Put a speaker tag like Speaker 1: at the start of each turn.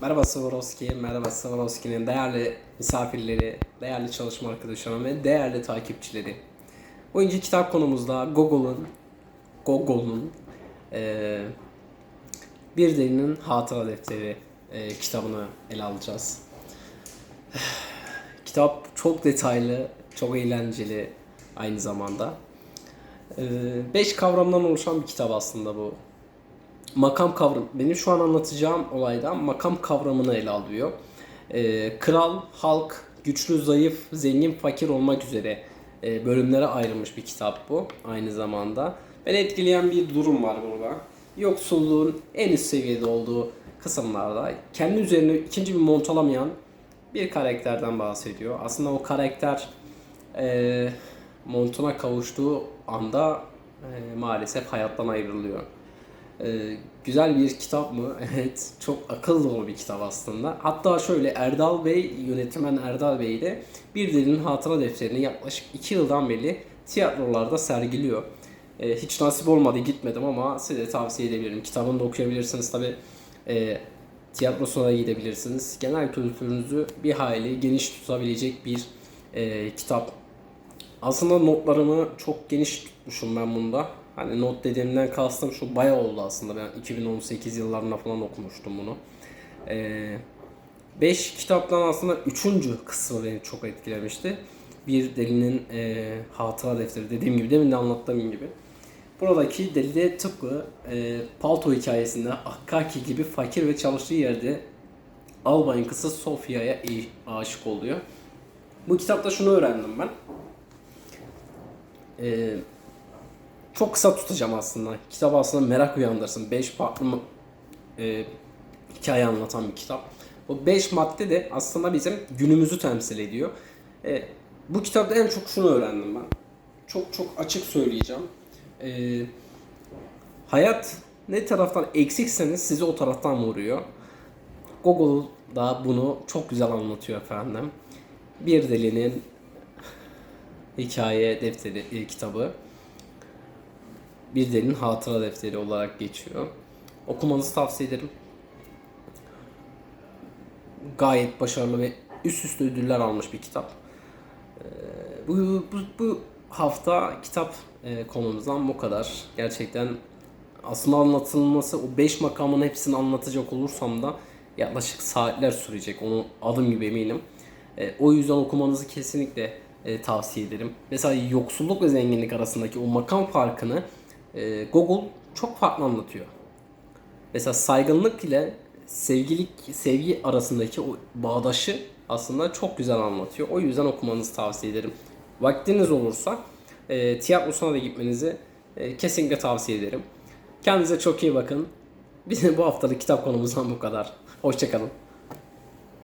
Speaker 1: Merhaba Swarovski, merhaba Swarovski'nin değerli misafirleri, değerli çalışma arkadaşlarım ve değerli takipçileri. Bugünkü kitap konumuzda Gogol'un Gogol'un eee Bir Delinin Hatıra Defteri eee, kitabını ele alacağız. Kitap çok detaylı, çok eğlenceli aynı zamanda. 5 kavramdan oluşan bir kitap aslında bu makam kavram benim şu an anlatacağım olayda makam kavramını ele alıyor. Ee, kral, halk, güçlü, zayıf, zengin, fakir olmak üzere e, bölümlere ayrılmış bir kitap bu aynı zamanda. Beni etkileyen bir durum var burada. Yoksulluğun en üst seviyede olduğu kısımlarda kendi üzerine ikinci bir mont alamayan bir karakterden bahsediyor. Aslında o karakter e, montuna kavuştuğu anda e, maalesef hayattan ayrılıyor. Ee, güzel bir kitap mı? Evet. Çok akıl dolu bir kitap aslında. Hatta şöyle Erdal Bey, yönetmen Erdal Bey de Bir Delinin Hatıra Defterini yaklaşık 2 yıldan beri tiyatrolarda sergiliyor. Ee, hiç nasip olmadı gitmedim ama size tavsiye edebilirim. Kitabını da okuyabilirsiniz tabi. E, tiyatrosuna da gidebilirsiniz. Genel kültürünüzü bir hayli geniş tutabilecek bir e, kitap. Aslında notlarımı çok geniş tutmuşum ben bunda. Hani not dediğimden kastım şu bayağı oldu aslında. Ben 2018 yıllarında falan okumuştum bunu. 5 kitaptan aslında 3. kısmı beni çok etkilemişti. Bir delinin e, hatıra defteri dediğim gibi demin de anlattığım gibi. Buradaki deli de tıpkı e, Palto hikayesinde Akkaki gibi fakir ve çalıştığı yerde albayın kızı Sofya'ya aşık oluyor. Bu kitapta şunu öğrendim ben. Eee çok kısa tutacağım aslında. Kitap aslında merak uyandırsın. 5 farklı e, hikaye anlatan bir kitap. Bu 5 madde de aslında bizim günümüzü temsil ediyor. E, bu kitapta en çok şunu öğrendim ben. Çok çok açık söyleyeceğim. E, hayat ne taraftan eksikseniz sizi o taraftan vuruyor. Google da bunu çok güzel anlatıyor efendim. Bir delinin hikaye defteri e, kitabı bir delinin hatıra defteri olarak geçiyor. Okumanızı tavsiye ederim. Gayet başarılı ve üst üste ödüller almış bir kitap. Ee, Bu, bu, bu hafta kitap e, konumuzdan bu kadar. Gerçekten aslında anlatılması o 5 makamın hepsini anlatacak olursam da yaklaşık saatler sürecek. Onu adım gibi eminim. E, o yüzden okumanızı kesinlikle e, tavsiye ederim. Mesela yoksulluk ve zenginlik arasındaki o makam farkını e, Google çok farklı anlatıyor. Mesela saygınlık ile sevgilik sevgi arasındaki o bağdaşı aslında çok güzel anlatıyor. O yüzden okumanızı tavsiye ederim. Vaktiniz olursa e, tiyatrosuna da gitmenizi e, kesinlikle tavsiye ederim. Kendinize çok iyi bakın. Bizim bu haftalık kitap konumuzdan bu kadar. Hoşçakalın.